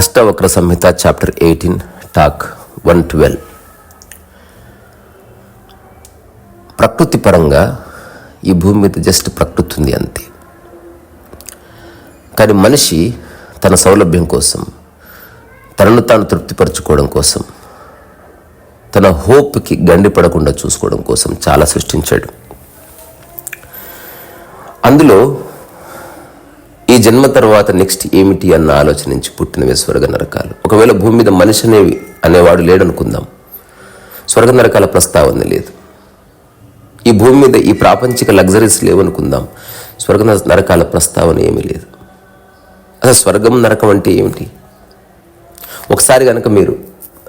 Ashtavakra Samhita chapter eighteen talk one twelve ప్రకృతి పరంగా ఈ భూమి మీద జస్ట్ ప్రకృతి ఉంది అంతే. కానీ మనిషి తన సౌలభ్యం కోసం తనను తాను తృప్తిపరచుకోవడం కోసం తన హోప్కి గండి పడకుండా చూసుకోవడం కోసం చాలా సృష్టించాడు. అందులో ఈ జన్మ తర్వాత నెక్స్ట్ ఏమిటి అన్న ఆలోచన నుంచి పుట్టినవే స్వర్గ నరకాలు. ఒకవేళ భూమి మీద మనిషి అనేవి అనేవాడు లేడనుకుందాం. స్వర్గ నరకాల ప్రస్తావన లేదు. ఈ భూమి మీద ఈ ప్రాపంచిక లగ్జరీస్ లేవనుకుందాం. స్వర్గ నరకాల ప్రస్తావన ఏమీ లేదు. అసలు స్వర్గం నరకం అంటే ఏమిటి? ఒకసారి కనుక మీరు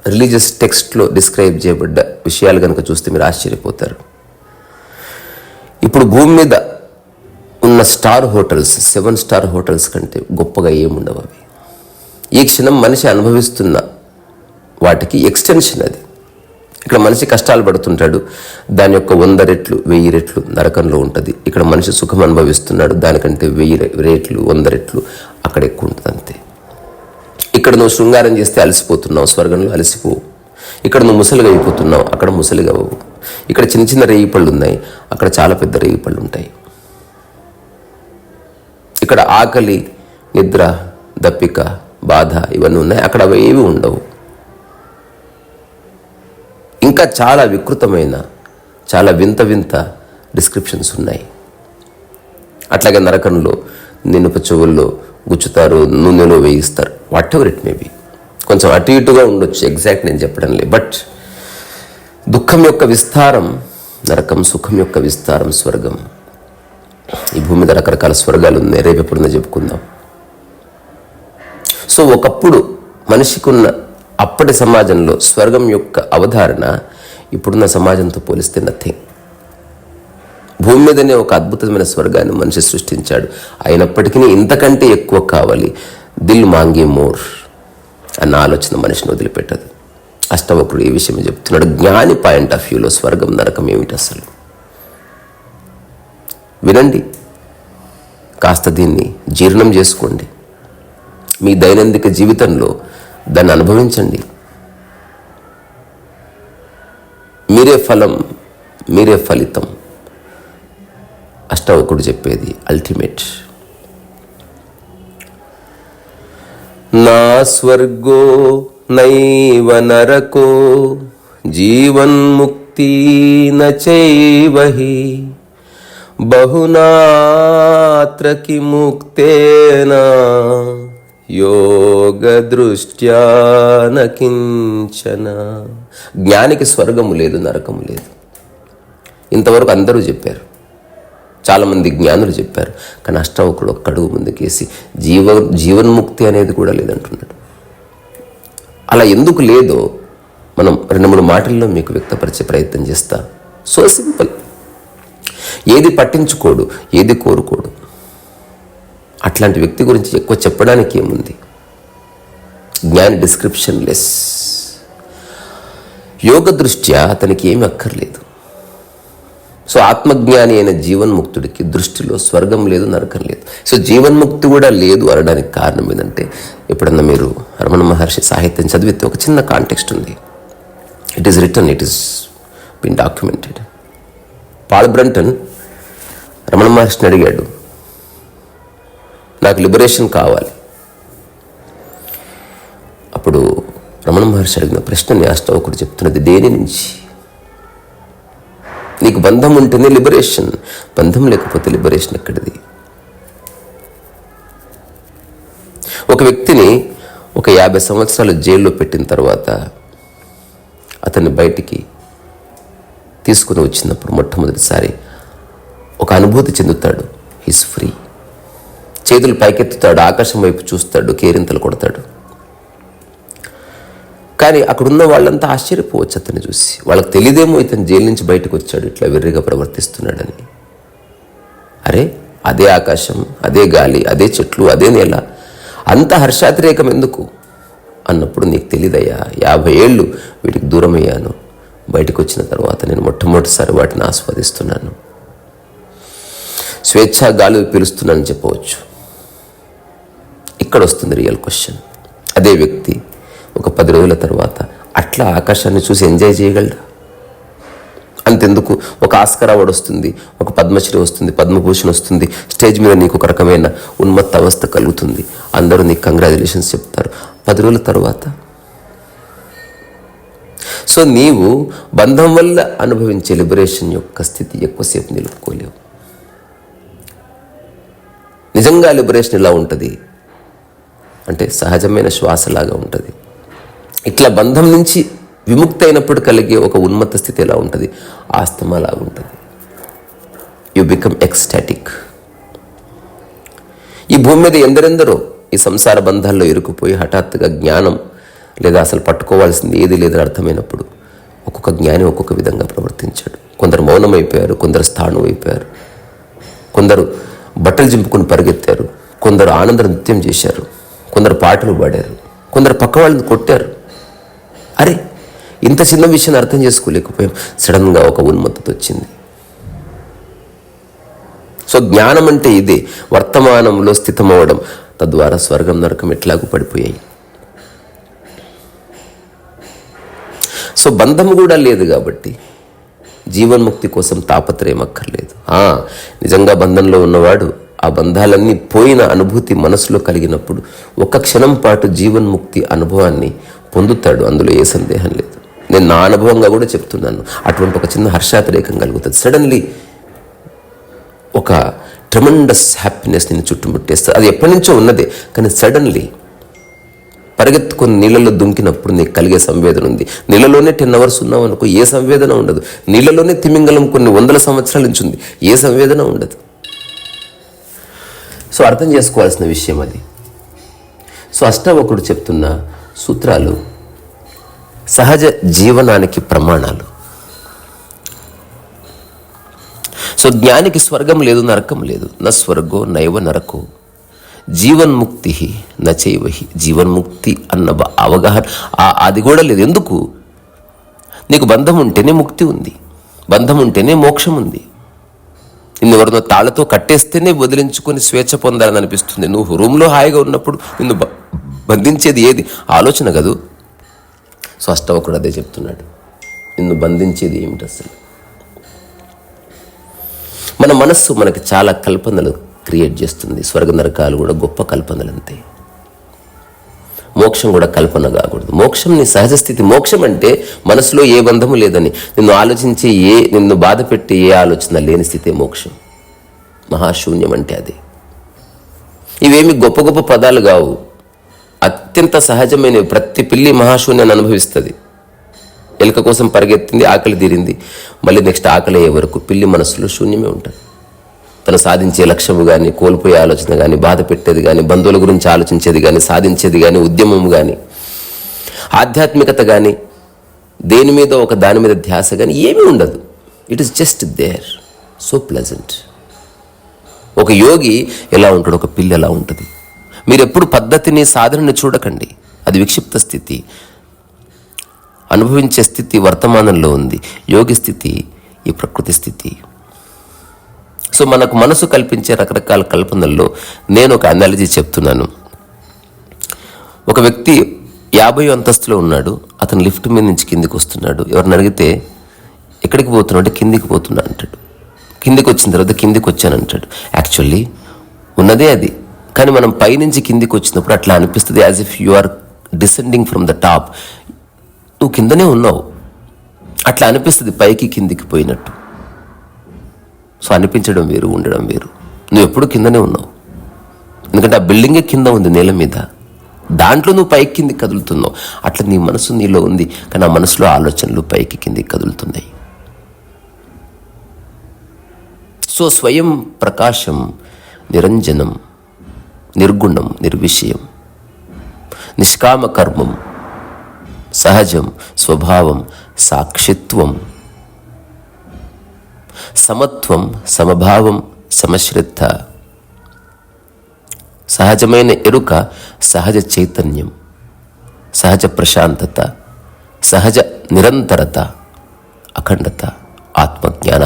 రిలీజియస్ టెక్స్ట్లో డిస్క్రైబ్ చేయబడ్డ విషయాలు కనుక చూస్తే మీరు ఆశ్చర్యపోతారు. ఇప్పుడు భూమి మీద ఉన్న star hotels seven star hotels కంటే గొప్పగా ఏముండవు అవి. ఈ క్షణం మనిషి అనుభవిస్తున్న వాటికి ఎక్స్టెన్షన్ అది. ఇక్కడ మనిషి కష్టాలు పడుతుంటాడు దాని యొక్క వంద రెట్లు వెయ్యి రెట్లు నరకంలో ఉంటుంది. ఇక్కడ మనిషి సుఖం అనుభవిస్తున్నాడు దానికంటే వెయ్యి రేట్లు వంద రెట్లు అక్కడ ఎక్కువ ఉంటుంది అంతే. ఇక్కడ నువ్వు శృంగారం చేస్తే అలసిపోతున్నావు స్వర్గంలో అలసిపోవు ఇక్కడ నువ్వు ముసలిగా అయిపోతున్నావు అక్కడ ముసలిగా అవ్వవు. ఇక్కడ చిన్న చిన్న రేయి పళ్ళు ఉన్నాయి అక్కడ చాలా పెద్ద రేయి పళ్ళు ఉంటాయి. ఇక్కడ ఆకలి నిద్ర దప్పిక బాధ ఇవన్నీ ఉన్నాయి. అక్కడ అవి ఏవి ఉండవు. ఇంకా చాలా వికృతమైన చాలా వింత వింత డిస్క్రిప్షన్స్ ఉన్నాయి. అట్లాగే నరకంలో నినుప చెవుల్లో గుచ్చుతారు నూనెలో వేయిస్తారు. వాట్ ఎవర్ ఇట్ మేబీ కొంచెం అటు ఇటుగా ఉండొచ్చు ఎగ్జాక్ట్ నేను చెప్పడం లేదు. బట్ దుఃఖం యొక్క విస్తారం నరకం సుఖం యొక్క విస్తారం స్వర్గం. ఈ భూమి మీద రకరకాల స్వర్గాలు ఉన్నాయి. రేపు ఎప్పుడున్నా చెప్పుకుందాం. సో ఒకప్పుడు మనిషికున్న అప్పటి సమాజంలో స్వర్గం యొక్క అవధారణ ఇప్పుడున్న సమాజంతో పోలిస్తే నథింగ్ భూమి మీదనే ఒక అద్భుతమైన స్వర్గాన్ని మనిషి సృష్టించాడు. అయినప్పటికీ ఇంతకంటే ఎక్కువ కావాలి దిల్ మాంగే మోర్ అన్న ఆలోచన మనిషిని వదిలిపెట్టదు. అష్టవకుడు ఈ విషయం చెప్తున్నాడు. జ్ఞాని పాయింట్ ఆఫ్ వ్యూలో స్వర్గం నరకం ఏమిటి అసలు? వినండి. కాస్త దీన్ని జీర్ణం చేసుకోండి. మీ దైనందిక జీవితంలో దాన్ని అనుభవించండి. మీరే ఫలం మీరే ఫలితం. అష్టవకుడు చెప్పేది అల్టిమేట్ నా స్వర్గో నైవ నరకో జీవన్ముక్తి నైవహి బహునాత్ర కిముక్తేన యోగ నకించన జ్ఞానికి స్వర్గము లేదు నరకము లేదు. ఇంతవరకు అందరూ చెప్పారు. చాలామంది జ్ఞానులు చెప్పారు. కానీ అష్టావకుడు ఒక్కడుగు ముందుకేసి జీవ జీవన్ముక్తి అనేది కూడా లేదంటున్నాడు. అలా ఎందుకు లేదో మనం రెండు మూడు మాటల్లో మీకు వ్యక్తపరిచే ప్రయత్నం చేస్తా. So simple. ఏది పట్టించుకోడు ఏది కోరుకోడు. అట్లాంటి వ్యక్తి గురించి ఎక్కువ చెప్పడానికి ఏముంది? జ్ఞాన్ డిస్క్రిప్షన్ లెస్ యోగ దృష్ట్యా అతనికి ఏమి అక్కర్లేదు. సో ఆత్మజ్ఞాని అయిన జీవన్ముక్తుడికి దృష్టిలో స్వర్గం లేదు నరకం లేదు. సో జీవన్ముక్తి కూడా లేదు అనడానికి కారణం ఏంటంటే ఎప్పుడన్నా మీరు రమణ మహర్షి సాహిత్యం చదివితే ఒక చిన్న కాంటెక్స్ట్ ఉంది. It is return it is been documented Paul Brunton Ramana మహర్షిని అడిగాడు నాకు లిబరేషన్ కావాలి. అప్పుడు రమణ మహర్షి అడిగిన ప్రశ్నని అష్టవకుడు చెప్తున్నది దేని నుంచి? నీకు బంధం ఉంటేనే లిబరేషన్ బంధం లేకపోతే లిబరేషన్ ఎక్కడిది? ఒక వ్యక్తిని ఒక యాభై సంవత్సరాలు జైల్లో పెట్టిన తర్వాత అతన్ని బయటికి తీసుకుని వచ్చినప్పుడు మొట్టమొదటిసారి ఒక అనుభూతి చెందుతాడు. హిస్ ఫ్రీ చేతులు పైకెత్తుతాడు. ఆకాశం వైపు చూస్తాడు. కేరింతలు కొడతాడు. కానీ అక్కడున్న వాళ్ళంతా ఆశ్చర్యపోవచ్చు అతన్ని చూసి. వాళ్ళకి తెలియదేమో ఇతను జైలు నుంచి బయటకు వచ్చాడు. ఇట్లా వెర్రిగా ప్రవర్తిస్తున్నాడని. అరే అదే ఆకాశం అదే గాలి అదే చెట్లు అదే నేల. అంత హర్షాతిరేకం ఎందుకు? అన్నప్పుడు నీకు తెలియదయ్యా యాభై ఏళ్ళు వీటికి దూరమయ్యాను. బయటకు వచ్చిన తర్వాత నేను మొట్టమొదటిసారి వాటిని ఆస్వాదిస్తున్నాను. స్వేచ్ఛా గాలి పిలుస్తున్నానని చెప్పవచ్చు. ఇక్కడ వస్తుంది రియల్ క్వశ్చన్ అదే వ్యక్తి ఒక పది రోజుల తర్వాత అట్లా ఆకాశాన్ని చూసి ఎంజాయ్ చేయగలరా అంతెందుకు? ఒక ఆస్కర్ అవార్డు వస్తుంది ఒక పద్మశ్రీ వస్తుంది పద్మభూషణ్ వస్తుంది స్టేజ్ మీద నీకు ఒక రకమైన ఉన్మత్త అవస్థ కలుగుతుంది. అందరూ నీకు కంగ్రాచులేషన్స్ చెప్తారు. పది రోజుల తర్వాత? సో నీవు బంధం వల్ల అనుభవించే లిబరేషన్ యొక్క స్థితి ఎక్కువసేపు నిలుపుకోలేవు. నిజంగా లిబరేషన్ ఇలా ఉంటుంది? అంటే సహజమైన శ్వాసలాగా ఉంటుంది. ఇట్లా బంధం నుంచి విముక్తి అయినప్పుడు కలిగే ఒక ఉన్మత్త స్థితి ఎలా ఉంటుంది? ఆస్తమాలాగా ఉంటుంది. యు బికమ్ ఎక్స్టాటిక్ ఈ భూమి మీద ఎందరెందరో ఈ సంసార బంధాల్లో ఇరుకుపోయి హఠాత్తుగా జ్ఞానం లేదా అసలు పట్టుకోవాల్సింది ఏది లేదని అర్థమైనప్పుడు ఒక్కొక్క జ్ఞాని ఒక్కొక్క విధంగా ప్రవర్తించాడు. కొందరు మౌనమైపోయారు కొందరు స్థానం అయిపోయారు కొందరు బట్టలు చింపుకుని పరిగెత్తారు. కొందరు ఆనంద నృత్యం చేశారు. కొందరు పాటలు పాడారు. కొందరు పక్క వాళ్ళని కొట్టారు. అరే ఇంత చిన్న విషయాన్ని అర్థం చేసుకోలేకపోయాం. సడన్గా ఒక ఉన్మత్తత వచ్చింది. సో జ్ఞానం అంటే ఇదే. వర్తమానంలో స్థితమవడం. తద్వారా స్వర్గం నరకం ఎట్లాగూ పడిపోయాయి. సో బంధం కూడా లేదు కాబట్టి జీవన్ముక్తి కోసం తాపత్రయం అక్కర్లేదు. నిజంగా బంధంలో ఉన్నవాడు ఆ బంధాలన్నీ పోయిన అనుభూతి మనసులో కలిగినప్పుడు ఒక క్షణం పాటు జీవన్ముక్తి అనుభవాన్ని పొందుతాడు. అందులో ఏ సందేహం లేదు. నేను నా అనుభవంగా కూడా చెప్తున్నాను. అటువంటి ఒక చిన్న హర్షాతిరేకం కలుగుతుంది. సడన్లీ ఒక ట్రమండస్ హ్యాపీనెస్ నేను చుట్టుముట్టేస్తుంది. అది ఎప్పటి నుంచో ఉన్నదే. కానీ సడన్లీ పరిగెత్తుకొని నీళ్ళలో దుంకినప్పుడు నీకు కలిగే సంవేదన ఉంది. నీళ్ళలోనే టెన్ అవర్స్ ఉన్నావు అనుకో ఏ సంవేదన ఉండదు. నీళ్ళలోనే తిమింగలం కొన్ని వందల సంవత్సరాల నుంచి ఉంది. ఏ సంవేదన ఉండదు. సో అర్థం చేసుకోవాల్సిన విషయం అది. సో అష్టావకుడు చెప్తున్న సూత్రాలు సహజ జీవనానికి ప్రమాణాలు. సో జ్ఞానికి స్వర్గం లేదు నరకం లేదు. న స్వర్గో నైవ నరకో. జీవన్ముక్తి నచైవహి జీవన్ముక్తి అన్న అవగాహన. అది కూడా లేదు. ఎందుకు? నీకు బంధం ఉంటేనే ముక్తి ఉంది. బంధం ఉంటేనే మోక్షం ఉంది నిన్ను ఎవరినో తాళ్ళతో కట్టేస్తేనే వదిలించుకొని స్వేచ్ఛ పొందాలని అనిపిస్తుంది. నువ్వు రూమ్లో హాయిగా ఉన్నప్పుడు నిన్ను బ- బంధించేది ఏది? ఆలోచన కదూ? సో అష్టవకుడు అదే చెప్తున్నాడు. నిన్ను బంధించేది ఏమిటి అసలు? మన మనస్సు మనకి చాలా కల్పనలు క్రియేట్ చేస్తుంది. స్వర్గ నరకాలు కూడా గొప్ప కల్పనలు అంతే మోక్షం కూడా కల్పన కాకూడదు. మోక్షం నీ సహజ స్థితి. మోక్షం అంటే మనసులో ఏ బంధము లేదని. నిన్ను ఆలోచించే ఏ నిన్ను బాధ పెట్టే ఏ ఆలోచన లేని స్థితే మోక్షం. మహాశూన్యం అంటే అది. ఇవేమి గొప్ప గొప్ప పదాలు కావు. అత్యంత సహజమైనవి. ప్రతి పిల్లి మహాశూన్యాన్ని అనుభవిస్తుంది. ఎలుక కోసం పరిగెత్తింది ఆకలి తీరింది. మళ్ళీ నెక్స్ట్ ఆకలి అయ్యే వరకు పిల్లి మనసులో శూన్యమే ఉంటుంది. తను సాధించే లక్ష్యము కానీ కోల్పోయే ఆలోచన కానీ బాధ పెట్టేది కానీ బంధువుల గురించి ఆలోచించేది కానీ సాధించేది కానీ ఉద్యమం కానీ ఆధ్యాత్మికత కానీ దేని మీద ఒక దాని మీద ధ్యాస కానీ ఏమీ ఉండదు. It is just there so pleasant ఒక యోగి ఎలా ఉంటాడు? ఒక పిల్లి ఎలా ఉంటుంది? మీరు ఎప్పుడు పద్ధతిని సాధనని చూడకండి. అది విక్షిప్త స్థితి. అనుభవించే స్థితి వర్తమానంలో ఉంది. యోగి స్థితి ఈ ప్రకృతి స్థితి. సో మనకు మనసు కల్పించే రకరకాల కల్పనల్లో నేను ఒక అనాలజీ చెప్తున్నాను. ఒక వ్యక్తి యాభై అంతస్తులో ఉన్నాడు అతను లిఫ్ట్ మీద నుంచి కిందికి వస్తున్నాడు. ఎవరిని అడిగితే ఎక్కడికి పోతున్నాడు అంటే కిందికి పోతున్నా అంటాడు. కిందికి వచ్చిన తర్వాత కిందికి వచ్చాను అంటాడు. యాక్చువల్లీ ఉన్నదే అది. కానీ మనం పైనుంచి కిందికి వచ్చినప్పుడు అట్లా అనిపిస్తుంది as if you are descending from the top నువ్వు కిందనే ఉన్నావు. అట్లా అనిపిస్తుంది పైకి కిందికి పోయినట్టు. సో అనిపించడం వేరు ఉండడం వేరు. నువ్వు ఎప్పుడు కిందనే ఉన్నావు. ఎందుకంటే ఆ బిల్డింగే కింద ఉంది నేల మీద. దాంట్లో నువ్వు పైకి కిందికి కదులుతున్నావు. అట్లా నీ మనసు నీలో ఉంది కానీ ఆ మనసులో ఆలోచనలు పైకి కిందికి కదులుతున్నాయి. సో స్వయం ప్రకాశం నిరంజనం నిర్గుణం నిర్విషయం నిష్కామ కర్మం సహజం స్వభావం సాక్షిత్వం సమత్వం సమభావం సమశ్రద్ధ. సహజమైన ఎరుక సహజ చైతన్యం. సహజ ప్రశాంతత సహజ నిరంతరత అఖండత ఆత్మజ్ఞాన.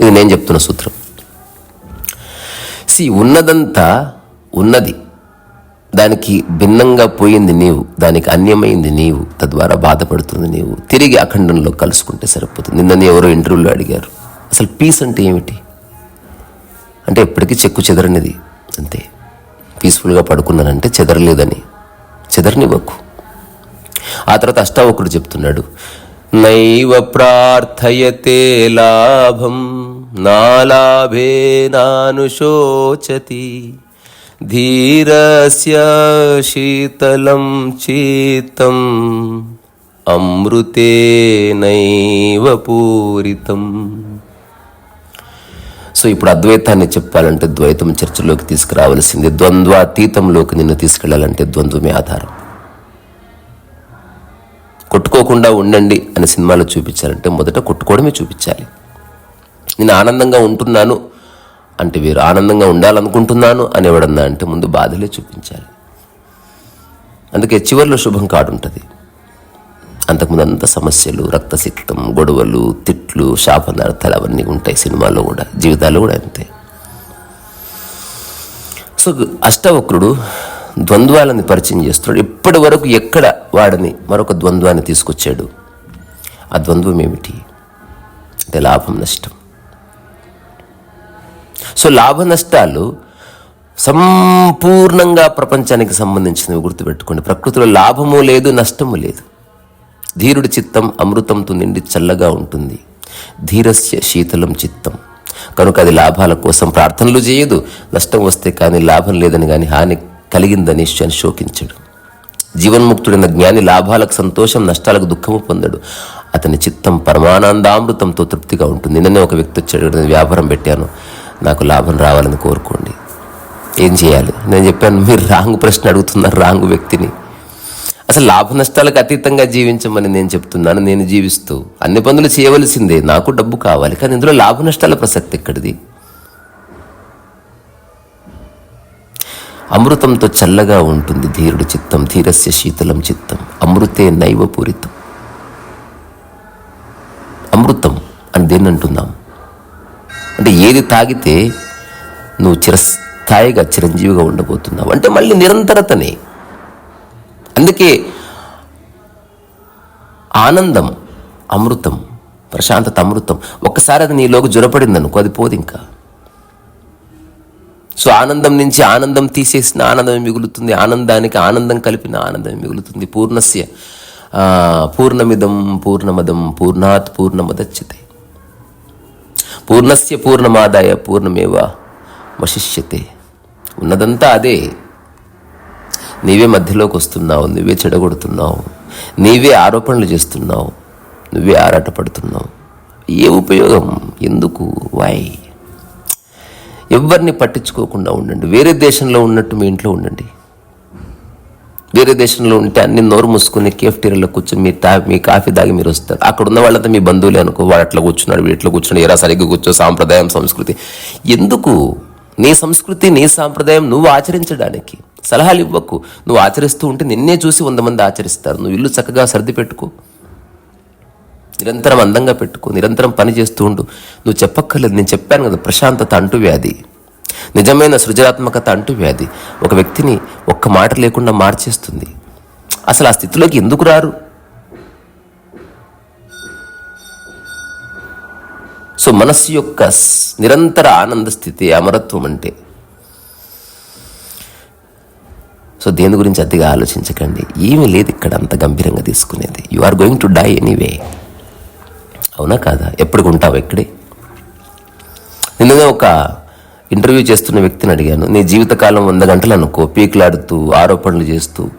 ఇది నేను చెప్తున్న సూత్రం. సి ఉన్నదంతా ఉన్నది. దానికి భిన్నంగా పోయింది నీవు దానికి అన్యమైంది నీవు తద్వారా బాధపడుతుంది నీవు. తిరిగి అఖండంలో కలుసుకుంటే సరిపోతుంది. నిన్న ఎవరో ఇంటర్వ్యూలో అడిగారు. అసలు పీస్ అంటే ఏమిటి? అంటే ఎప్పటికీ చెక్కు చెదరనిది అంతే. పీస్ఫుల్గా పడుకున్నానంటే చెదరలేదని. చెదరనివ్వకు. ఆ తర్వాత అష్టావకుడు చెప్తున్నాడు నైవ ప్రార్థయతే లాభం నాలాభే నానుశోచతి ధీరస్య శీతలం చీతం అమృతే నైవ పూరితం. సో ఇప్పుడు అద్వైతాన్ని చెప్పాలంటే ద్వైతం చర్చలోకి తీసుకురావాల్సింది. ద్వంద్వాతీతంలోకి నిన్ను తీసుకెళ్ళాలంటే ద్వంద్వమే ఆధారం. కొట్టుకోకుండా ఉండండి అని సినిమాలో చూపించాలంటే మొదట కొట్టుకోవడమే చూపించాలి. నేను ఆనందంగా ఉంటున్నాను అంటే వీరు ఆనందంగా ఉండాలనుకుంటున్నాను అనేవాడన్నా అంటే ముందు బాధలే చూపించాలి. అందుకే చివరిలో శుభం కాడుంటుంది. ఉంటుంది అంతకుముందు అంత సమస్యలు రక్తసిక్తం గొడవలు తిట్లు శాపనార్థాలు అవన్నీ ఉంటాయి సినిమాలో కూడా జీవితాల్లో కూడా అంతే. సో అష్టవక్రుడు ద్వంద్వాలని పరిచయం చేస్తున్నాడు. ఇప్పటి వరకు ఎక్కడ వాడని మరొక ద్వంద్వాన్ని తీసుకొచ్చాడు? ఆ ద్వంద్వం ఏమిటి? అంటే లాభం నష్టం. సో లాభ నష్టాలు సంపూర్ణంగా ప్రపంచానికి సంబంధించినవి గుర్తుపెట్టుకోండి. ప్రకృతిలో లాభము లేదు నష్టము లేదు. ధీరుడి చిత్తం అమృతంతో నిండి చల్లగా ఉంటుంది. ధీరస్య శీతలం చిత్తం. కనుక అది లాభాల కోసం ప్రార్థనలు చేయదు. నష్టం వస్తే కానీ లాభం లేదని కానీ హాని కలిగిందని అని శోకించడు. జీవన్ముక్తుడైన జ్ఞాని లాభాలకు సంతోషం నష్టాలకు దుఃఖము పొందడు. అతని చిత్తం పరమానందామృతంతో తృప్తిగా ఉంటుంది. నిన్ననే ఒక వ్యక్తి వచ్చాడు నేను వ్యాపారం పెట్టాను. నాకు లాభం రావాలని కోరుకోండి. ఏం చేయాలి? నేను చెప్పాను మీరు రాంగ్ ప్రశ్న అడుగుతున్నారు రాంగ్ వ్యక్తిని. అసలు లాభ నష్టాలకు అతీతంగా జీవించమని నేను చెప్తున్నాను నేను జీవిస్తూ అన్ని పనులు చేయవలసిందే. నాకు డబ్బు కావాలి కానీ ఇందులో లాభ నష్టాల ప్రసక్తి ఎక్కడిది? అమృతంతో చల్లగా ఉంటుంది ధీరుడు చిత్తం ధీరస్య శీతలం చిత్తం. అమృతే నైవ పూరితం. అమృతం అని దేన్ని అంటున్నాం? అంటే ఏది తాగితే నువ్వు చిరస్థాయిగా చిరంజీవిగా ఉండబోతున్నావు. అంటే మళ్ళీ నిరంతరతనే అందుకే ఆనందం అమృతం ప్రశాంతత అమృతం. ఒక్కసారి అది నీలోకి జ్వరపడింది అనుకో అది పోదు ఇంకా. సో ఆనందం నుంచి ఆనందం తీసేసిన ఆనందం మిగులుతుంది. ఆనందానికి ఆనందం కలిపిన ఆనందం మిగులుతుంది. పూర్ణస్య పూర్ణమిదం పూర్ణమదం పూర్ణాత్ పూర్ణమదచ్యతే. పూర్ణస్య పూర్ణమాదాయ పూర్ణమేవ వశిష్యతే. ఉన్నదంతా అదే. నీవే మధ్యలోకి వస్తున్నావు నువ్వే చెడగొడుతున్నావు నీవే ఆరోపణలు చేస్తున్నావు నువ్వే ఆరాటపడుతున్నావు. ఏ ఉపయోగం? ఎందుకు? వై ఎవరిని పట్టించుకోకుండా ఉండండి. వేరే దేశంలో ఉన్నట్టు మీ ఇంట్లో ఉండండి. వేరే దేశంలో ఉంటే అన్ని నోరు మూసుకుని కేఫ్టీరియాలో కూర్చొని మీ తా మీ కాఫీ దాగి మీరు వస్తారు. అక్కడ ఉన్న వాళ్ళంతా మీ బంధువులే అనుకో వాడు అట్లా కూర్చున్నాడు వీడు ఇట్లా కూర్చున్నాడు ఎరా సరిగ్గా కూర్చో సాంప్రదాయం సంస్కృతి. ఎందుకు? నీ సంస్కృతి నీ సాంప్రదాయం నువ్వు ఆచరించడానికి సలహాలు ఇవ్వకు. నువ్వు ఆచరిస్తూ ఉంటే నిన్నే చూసి వంద మంది ఆచరిస్తారు. నువ్వు ఇల్లు చక్కగా సర్ది పెట్టుకో. నిరంతరం అందంగా పెట్టుకో. నిరంతరం పని చేస్తూ ఉండు. నువ్వు చెప్పక్కర్లేదు. నేను చెప్పాను కదా ప్రశాంతత అంటూ వ్యాధి. నిజమైన సృజనాత్మకత అంటూ వ్యాధి. ఒక వ్యక్తిని ఒక్క మాట లేకుండా మార్చేస్తుంది. అసలు ఆ స్థితిలోకి ఎందుకు రారు? సో మనస్సు యొక్క నిరంతర ఆనంద స్థితి అమరత్వం అంటే. సో దేని గురించి అతిగా ఆలోచించకండి. ఏమీ లేదు ఇక్కడ అంత గంభీరంగా తీసుకునేది. You are going to die anyway అవునా కాదా? ఎప్పటికి ఉంటావు ఇక్కడే? నిన్ననే ఒక ఇంటర్వ్యూ చేస్తున్న వ్యక్తిని అడిగాను. నీ జీవితకాలం వంద గంటలు అనుకో. పీకులాడుతూ ఆరోపణలు చేస్తూ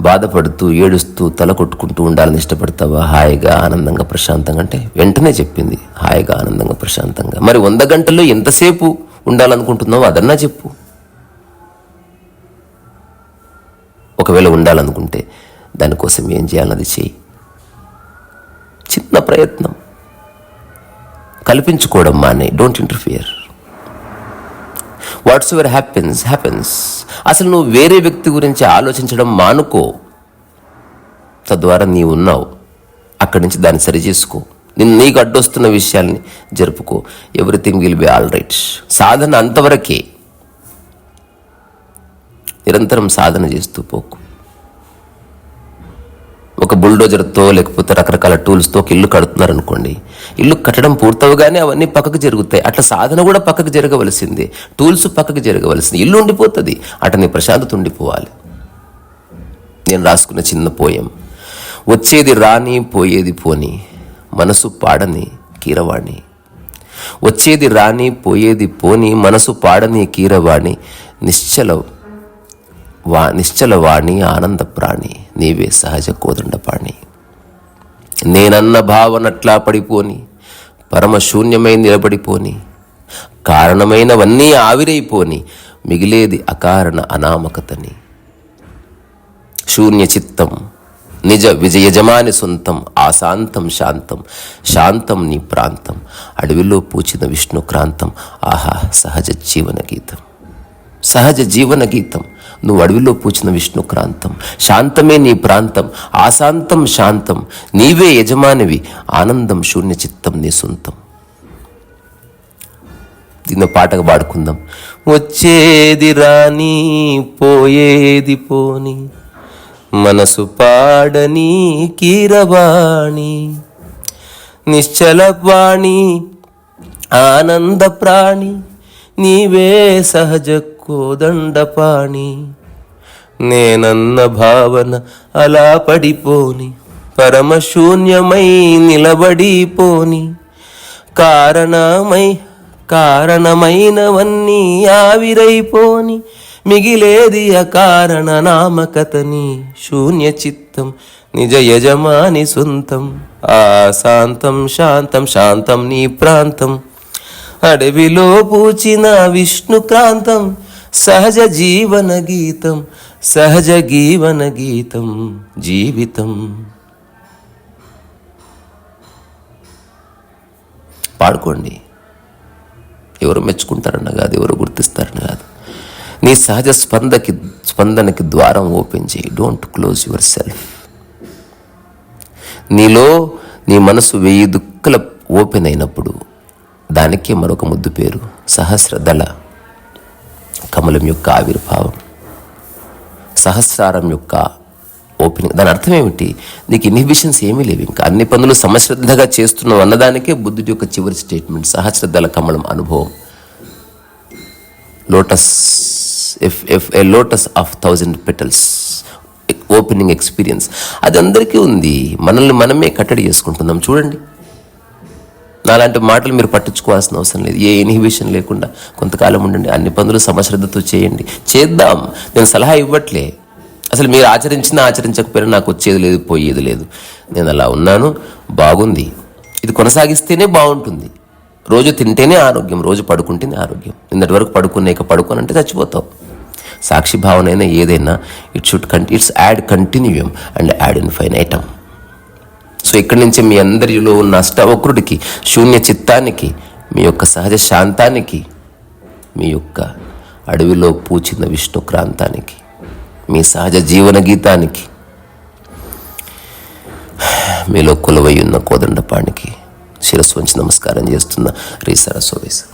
బాధపడుతూ ఏడుస్తూ తల కొట్టుకుంటూ ఉండాలని ఇష్టపడతావా? హాయిగా ఆనందంగా ప్రశాంతంగా అంటే వెంటనే చెప్పింది. హాయిగా ఆనందంగా ప్రశాంతంగా. మరి వంద గంటల్లో ఎంతసేపు ఉండాలనుకుంటున్నావో అదన్నా చెప్పు. ఒకవేళ ఉండాలనుకుంటే దానికోసం ఏం చేయాలన్నది చేయి చిన్న ప్రయత్నం. కల్పించుకోవడం మానే. Don't interfere whatsoever happens happens అసలు నువ్వు వేరే వ్యక్తి గురించి ఆలోచించడం మానుకో. తద్వారా నీవు ఉన్నావు. అక్కడి నుంచి దాన్ని సరిచేసుకో నేను నీకు అడ్డొస్తున్న విషయాల్ని జరుపుకో. Everything will be all right సాధన అంతవరకే. నిరంతరం సాధన చేస్తూ పోకు. ఒక బుల్డోజర్తో లేకపోతే రకరకాల టూల్స్తో ఒక ఇల్లు కడుతున్నారు అనుకోండి ఇల్లు కట్టడం పూర్తవగానే అవన్నీ పక్కకు జరుగుతాయి. అట్లా సాధన కూడా పక్కకు జరగవలసిందే. టూల్స్ పక్కకు జరగవలసింది. ఇల్లు ఉండిపోతుంది. అటని ప్రశాంతత ఉండిపోవాలి. నేను రాసుకున్న చిన్న పోయం. వచ్చేది రాని పోయేది పోని మనసు పాడని కీరవాణి. వచ్చేది రాని పోయేది పోని మనసు పాడని కీరవాణి నిశ్చల వా నిశ్చలవాణి ఆనంద ప్రాణి నీవే సహజ కోదండపాణి నేనన్న భావనట్లా పడిపోని పరమశూన్యమై నిలబడిపోని కారణమైనవన్నీ ఆవిరైపోని మిగిలేది అకారణ అనామకతని. శూన్య చిత్తం నిజ విజయజమాని సొంతం ఆశాంతం శాంతం శాంతం నీ ప్రాంతం అడవిలో పూచిన విష్ణుక్రాంతం ఆహా సహజ జీవన గీతం. సహజ జీవన గీతం నువ్వు అడవిలో పూచిన విష్ణుక్రాంతం శాంతమే నీ ప్రాంతం. ఆశాంతం శాంతం. నీవే యజమానివి. ఆనందం శూన్య చిత్తం నీ సొంతం. దీన్ని పాటగా పాడుకుందాం. వచ్చేది రాని పోయేది పోని. మనసు పాడని కీరవాణి. నిశ్చలవాణి ఆనంద ప్రాణి. నీవే సహజ కోదండపాణి నేనన్న భావన అలా పడిపోని. పరమశూన్యమై నిలబడిపోని. కారణమై కారణమైనవన్నీ ఆవిరైపోని. మిగిలేది అకారణ నామకతని శూన్య చిత్తం నిజ యజమాని సొంతం. ఆ శాంతం శాంతం శాంతం నీ ప్రాంతం. అడవిలో పూచిన విష్ణుక్రాంతం సహజ జీవన గీతం సహజ జీవన గీతం జీవితం. పాడుకోండి. ఎవరు మెచ్చుకుంటారన్న కాదు ఎవరు గుర్తిస్తారని కాదు. నీ సహజ స్పందకి స్పందనకి ద్వారం ఓపెన్ చేయి. డోంట్ క్లోజ్ యువర్ సెల్ఫ్ నీలో నీ మనసు వెయ్యి దుక్కల ఓపెన్ అయినప్పుడు దానికే మరొక ముద్దు పేరు సహస్రదళ. కమలం యొక్క ఆవిర్భావం. సహస్రారం యొక్క ఓపెనింగ్. దాని అర్థం ఏమిటి? నీకు ఇన్హిబిషన్స్ ఏమీ లేవు ఇంకా. అన్ని పనులు సమశ్రద్ధగా చేస్తున్నావు అన్నదానికే బుద్ధుడి యొక్క చివరి స్టేట్మెంట్ సహశ్రద్ధల కమలం అనుభవం. Lotus F F A lotus of thousand petals opening experience అది అందరికీ ఉంది. మనల్ని మనమే కట్టడి చేసుకుంటున్నాం. చూడండి. నాలాంటి మాటలు మీరు పట్టించుకోవాల్సిన అవసరం లేదు. ఏ ఇన్హిబిషన్ లేకుండా కొంతకాలం ఉండండి. అన్ని పనులు సమశ్రద్ధతో చేయండి. చేద్దాం. నేను సలహా ఇవ్వట్లే. అసలు మీరు ఆచరించినా ఆచరించకపోయినా నాకు వచ్చేది లేదు పోయేది లేదు. నేను అలా ఉన్నాను. బాగుంది. ఇది కొనసాగిస్తేనే బాగుంటుంది. రోజు తింటేనే ఆరోగ్యం రోజు పడుకుంటేనే ఆరోగ్యం. నిన్నటి వరకు పడుకునేక పడుకోనంటే చచ్చిపోతావు. సాక్షి భావన అయినా ఏదైనా ఇట్ షుడ్ కంటి it's ad continuum and ad infinitum so ఇక్కడి నుంచి మీ అందరిలో ఉన్న అష్టవక్రుడికి శూన్య చిత్తానికి మీ యొక్క సహజ శాంతానికి మీ యొక్క అడవిలో పూచిన విష్ణు క్రాంతానికి మీ సహజ జీవన గీతానికి మీలో కొలువై ఉన్న కోదండపానికి శిరస్సు వంచి నమస్కారం చేస్తున్న రీ సరస్వవేశం